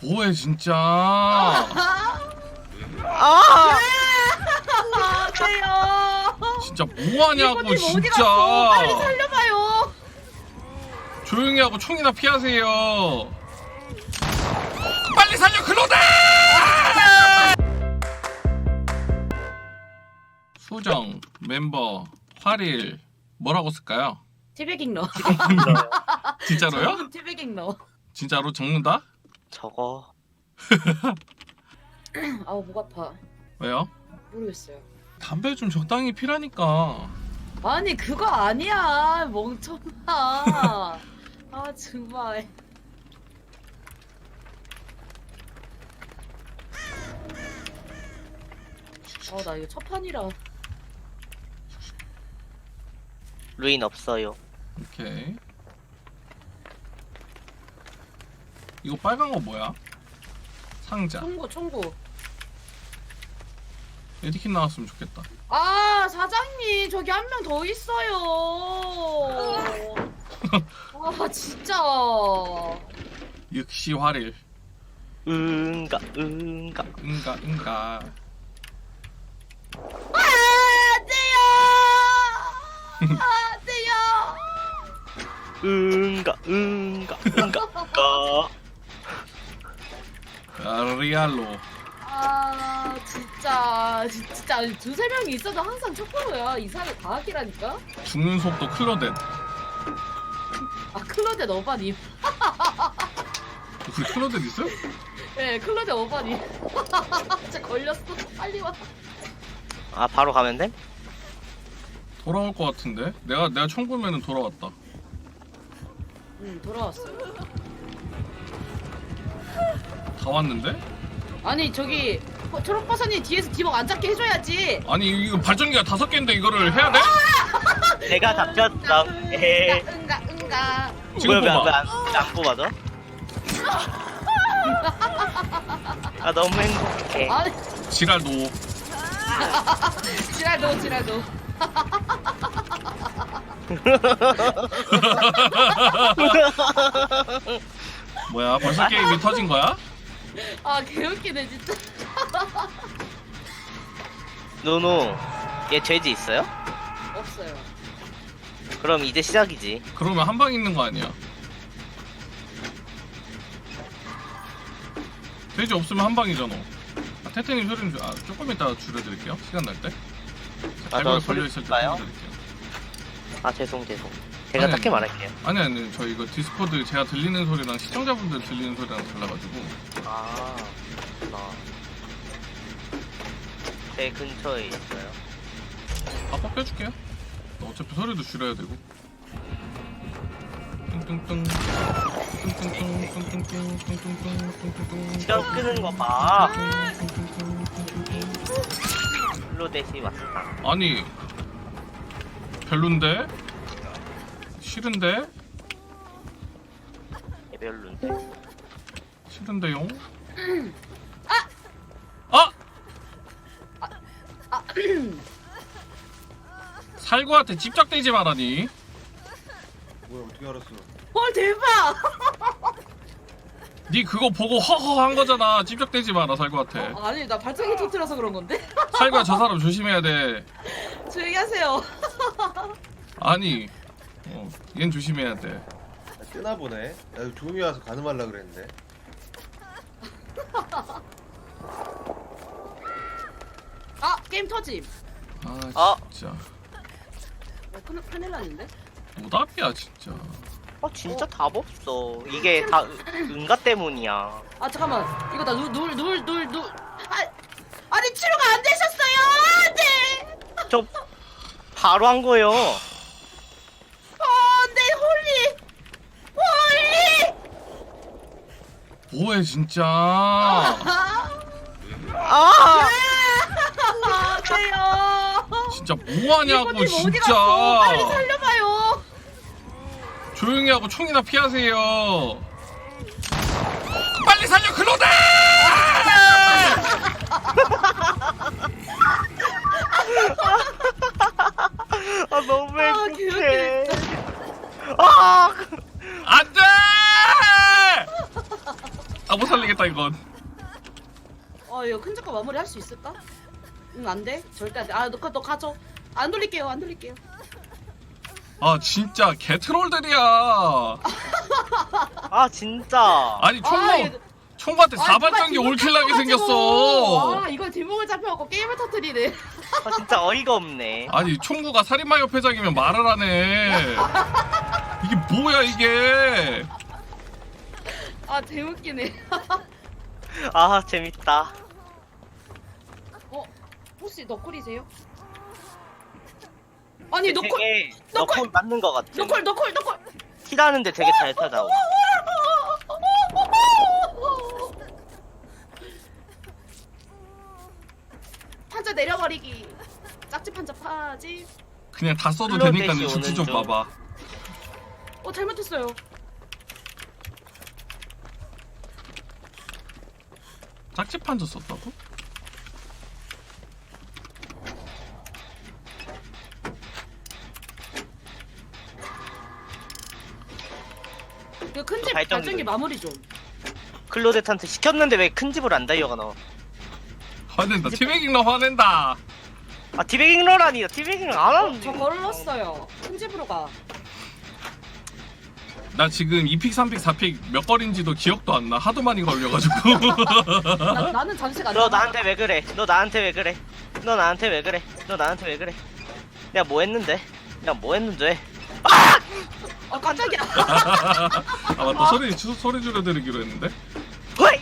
뭐해 진짜 아! 아! 돼요. 진짜 뭐하냐고 이모님 어디 갔어? 빨리 진짜 살려봐요. 조용히 하고 총이나 피하세요 빨리 살려 클로드 수정 멤버 활일 뭐라고 쓸까요? 티베깅러. 진짜로요? 티베깅러. 진짜로 적는다? 저거 아우 목 아파. 왜요? 모르겠어요. 담배 좀 적당히 피라니까 아니 그거 아니야 멍청아. 아 정말. 아 나 이거 첫 판이라. 루인 없어요. 오케이 이거 빨간 거 뭐야? 상자 총구 총구. 에디킨 나왔으면 좋겠다 아 사장님 저기 한 명 더 있어요. 아 진짜. 역시 활일 응가 응가 응가 응가 아, 안 돼요. 안 돼요. 응가 응가 응가 가 아, 리알로. 아 진짜 진짜 아니, 두세 명이 있어도 항상 초코로야. 이사를 다 하기라니까? 죽는 속도 클로덴 아 클로데 어바님. 우리 클로덴 있어? 네 클로데 어바님. 진짜 걸렸어. 빨리 와. 아 바로 가면 돼? 돌아올 것 같은데? 내가 내가 총 보면은 돌아왔다. 응 돌아왔어요 다 왔는데? 아니 저기 어, 초록버섯님 뒤에서 뒤목 안 잡게 해줘야지 아니 이거 발전기가 다섯 개인데 이거를 해야 돼? 내가 잡혔어. 에헤. 응가 응가 응가 지금 뭐야 뽑아. 왜안 뽑아져? 아 너무 행복해. 아니 지랄 노 지랄도 지랄도 뭐야 벌써 게임이 터진 거야? 아 개웃기네 진짜 노노 얘 죄지 있어요? 없어요 그럼 이제 시작이지. 그러면 한 방 있는 거 아니야 돼지 없으면 한 방이잖아 아, 태태님 소리는 줄- 아, 조금 이따 줄여드릴게요 시간 날 때 아, 발목에 저 걸려 있을 때 줄까요? 줄여드릴게요 아 죄송 죄송. 제가 아니, 딱히. 말할게요. 아니 아니 저 이거 디스코드 제가 들리는 소리랑 시청자분들 들리는 소리랑 달라가지고 아 그렇구나. 제 근처에 있어요. 아빠 빼줄게요 어차피 소리도 줄여야 되고 뚱뚱뚱 뚱뚱뚱 뚱뚱뚱 뚱뚱뚱 뚱뚱뚱 시간 끄는 거 봐. 뚱뚱뚱 플로데시 왔다. 아니 별론데 싫은데? 개별론데. 싫은데용 아! 살구한테 집착되지 말아니. 뭐야 어떻게 알았어? 헐 대박! 니 그거 보고 허허 한 거잖아. 집착되지 마라 살구한테. 어, 아니 나 발전기 터트려서 그런 건데? 살구야 저 사람 조심해야 돼. 조용히 하세요. 아니 어, 얜 조심해야 돼 아, 뜨나 보네. 나 조용히 와서 가늠하려 그랬는데. 아 게임 터짐 아 어? 진짜 어, 큰일, 큰일 났는데 노답이야 진짜 아 진짜 답 없어. 이게 다 응가 때문이야. 아 잠깐만 이거 나 누울 누울 누울 누울 아 아니 치료가 안 되셨어요 안돼 저 바로 한 거요. 안돼 홀리 홀리 뭐해 진짜? 아! 아! 안돼요. 진짜 뭐하냐고 이모님 어디 진짜. 갔어? 빨리 살려봐요. 조용히 하고 총이나 피하세요. 빨리 살려 클로드 큰 작가 마무리 할 수 있을까? 응 안 돼 절대 안 돼 아너 너 가져 안 돌릴게요 안 돌릴게요 아 진짜 개트롤들이야. 아 진짜 아니 총무 아, 이거- 총무한테 아, 4발전기 누가 올킬나게 뒷목 생겼어. 잡혀가지고. 아 이걸 뒷목을 잡혀갖고 게임을 터뜨리네 아 진짜 어이가 없네 아니 총무가 살인마 협 회장이면 말을 하네. 이게 뭐야 이게? 아 재웃기네 아 재밌다 어 혹시 너콜이세요? 아니 너콜 되게 너콜! 너콜 맞는 것 같아 너콜 너콜 너콜 킬하는데 되게 잘 타다오 판자 내려버리기 짝지 판자 파지 그냥 다 써도 플로데시 되니까 내 오는 주치 좀 중. 봐봐. 어 잘못했어요 짝집판 적 썼다고? 이거 큰집 발전기 발전기 좀. 마무리 좀 클로데한테 시켰는데 왜 큰 집을 안 달려가 너? 화낸다. 티베깅러 화낸다. 아 티베깅러라니 티베깅러 안 하는데 저 걸렀어요 큰 집으로 가 나 지금 2픽, 3픽, 4픽 몇 걸인지도 기억도 안 나. 하도 많이 걸려가지고. 나, 나는 잠시가 안 너. 나한테 왜 그래? 너 나한테 왜 그래? 너 나한테 왜 그래? 너 나한테 왜 그래? 내가 뭐 했는데? 내가 뭐 했는데? 아 깜짝이야 아 맞다 소리 주- 소리 줄여드리기로 했는데. 허이!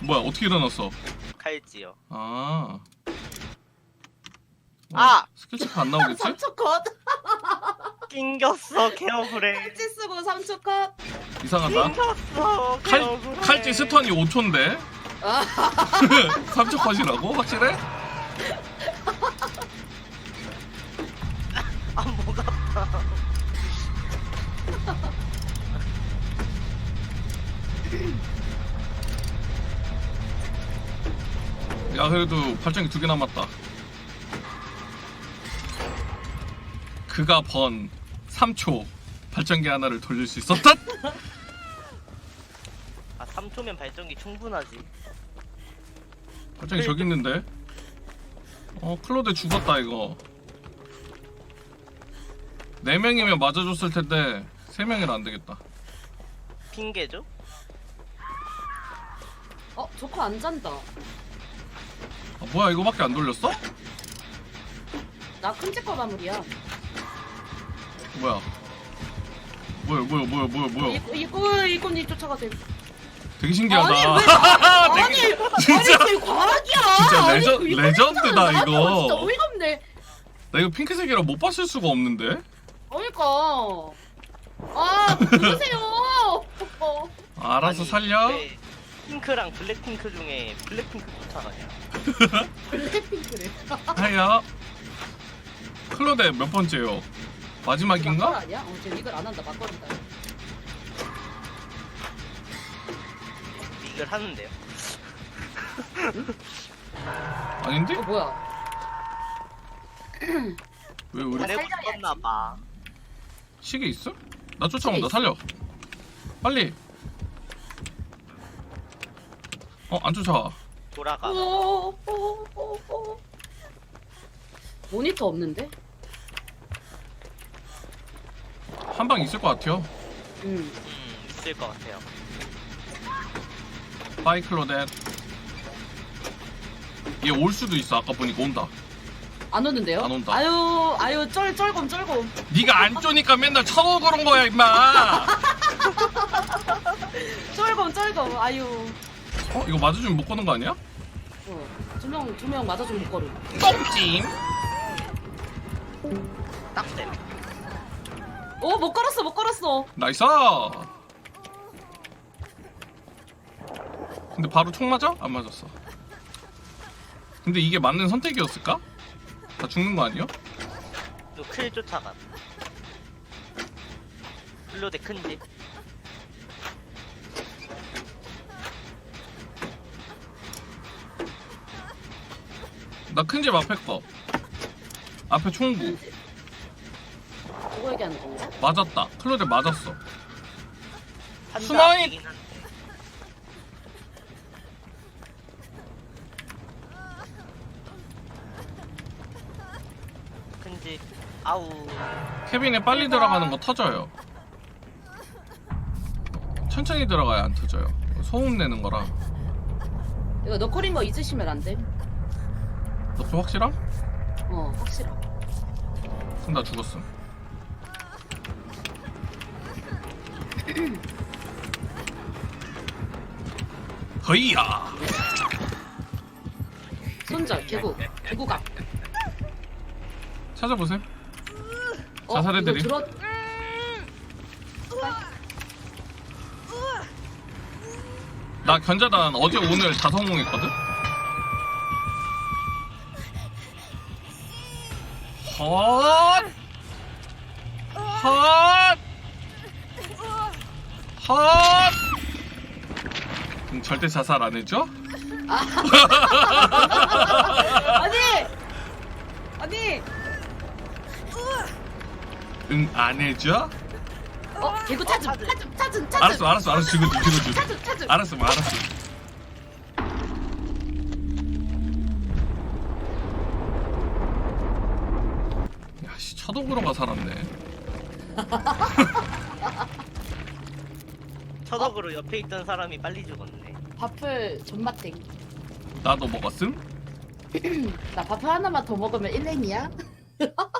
뭐야 어떻게 일어났어? 칼지요. 아. 어, 아! 체크 안 나오겠지? 3초 컷 낑겼어 개억울해. 칼찌 쓰고 3초 컷 이상하다. 낑겼어 칼, 개억울해. 칼찌 스턴이 5초인데? 아, 3초 컷이라고? 확실해? 야 그래도 발전기 두 개 남았다. 그가 번 3초 발전기 하나를 돌릴 수 있었다. 아 3초면 발전기 충분하지. 발전기 저기 있는데. 어 클로드 죽었다 이거. 네 명이면 맞아줬을 텐데 세 명이라 안 되겠다. 핑계죠? 어 조커 안 잔다 아, 뭐야 이거밖에 안 돌렸어? 나 큰집 거 마무리야 뭐야? 뭐야 뭐야 뭐야 뭐야 뭐야? 이거 이거 이거님 쫓아가세요 되게 신기하다. 아니 왜 아니 되게- 진짜 이게 과학이야 진짜 아니, 레전- 그 이거 레전드다, 진짜 나한테 이거. 진짜 어이가 없네 나 이거 핑크색이라 못 봤을 수가 없는데. 그러니까 아 누구세요 어. 알아서 살려. 왜 핑크랑 블랙핑크 중에 블랙핑크 쫓아가냐? 블랙핑크래 하야. 클로데 몇 번째요? 마지막인가? 아니야? 어, 쟤 이걸 안 한다 막걸린다 이걸 하는데요. 아닌데? 어 뭐야 왜 우리 내가 살려야지. 죽었나 봐. 시계 있어? 나 쫓아온다. 살려. 빨리. 어, 안 쫓아와. 돌아가. 어, 어, 어, 어. 모니터 없는데? 한 방 있을 것 같아요. 응. 음 있을 것 같아요. 바이 클로데. 얘올 수도 있어. 아까 보니까 온다. 안 오는데요? 안 온다. 아유, 아유, 쩔, 쩔검, 쩔검. 네가 안 쪼니까 맨날 쳐오 그런 거야, 임마. 쩔검, 쩔검. 아유. 어, 이거 맞아주면 못 거는 거 아니야? 어, 두 명, 두 명 맞아 좀못 걸음. 똥찜. 딱 돼. 오, 못 걸었어, 못 걸었어. 나이스. 근데 바로 총 맞아? 안 맞았어. 근데 이게 맞는 선택이었을까? 다 죽는 거 아니야? 또클 쫓아가. 클로데 큰지. 나 큰 집 앞에 거. 앞에 총구. 누구 얘기하는 건가? 맞았다. 클로드 맞았어. 수만이 근데 아우 캐빈에 빨리 들어가는 거 터져요. 천천히 들어가야 안 터져요. 소음 내는 거라. 이거 너커링거 있으시면 안 돼. 너그 확실함? 어 확실하. 그럼 나 죽었음. 허이야. 손절 개구 개구각. 찾아보세요. 어, 자살해드림. 이거 들어. 나 견자단 어제 오늘 다 성공했거든. 헛! 헛! 헛! 응, 절대 자살 안 해줘? 아니 아니 응, 안 해줘? 어 개구 찾음 찾음 찾음 찾음. 알았어, 알았어, 알았어. 죽어줘, 죽어줘. 찾음 찾음. 알았어, 뭐 알았어. 야, 씨, 첫옥으로가 살았네. 처덕으로 옆에 있던 사람이 빨리 죽었네 밥을 존맛땡. 나도 먹었음? 나 밥 하나만 더 먹으면 1렘이야?